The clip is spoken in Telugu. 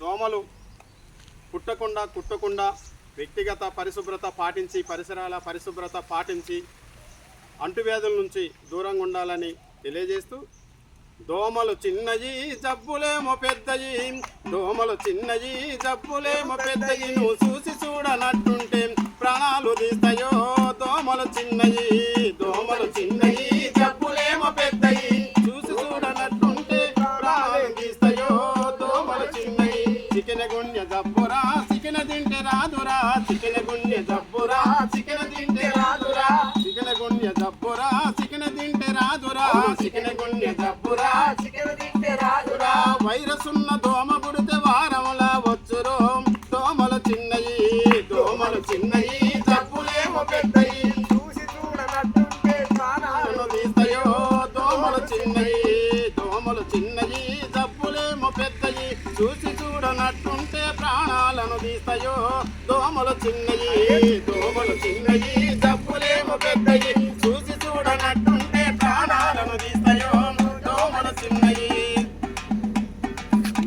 దోమలు పుట్టకుండా కుట్టకుండా వ్యక్తిగత పరిశుభ్రత పాటించి పరిసరాల పరిశుభ్రత పాటించి అంటువ్యాధుల నుంచి దూరంగా ఉండాలని తెలియజేస్తూ దోమలు చిన్నయి జబ్బులేమో పెద్దయి దోమలు చిన్నయి జబ్బులేమో పెద్దయి నువ్వు చూసి చూడనట్టుంటే ప్రాణాలు తీస్తాయో దోమలు చిన్నయి. చికెన గుండె జబ్బురా చికెన తింటే రాదురా. చికెన గుండె జబ్బురా చికెన తింటే రాదురా. చికెన గుండె జబ్బురా చికెన తింటే రాదురా. చికెన గుండె జబ్బురా చికెన్ తింటే రాదురా. వైరస్ ఉన్న దోమ పుడితే వారముల వచ్చురు. దోమలు చిన్నయి దోమలు చిన్నయి జబ్బులేమో పెద్దయి. చూసి చూడనట్టుంటే ప్రాణాలు ప్రాణాలను తీస్తాయో దోమలు చిన్నయి దోమలు చిన్నయి జబ్బులేమో పెద్దయి. చూసి చూడనట్టుంటే ప్రాణాలను తీస్తాయో దోమలు చిన్నయి దోమలు చిన్నయి.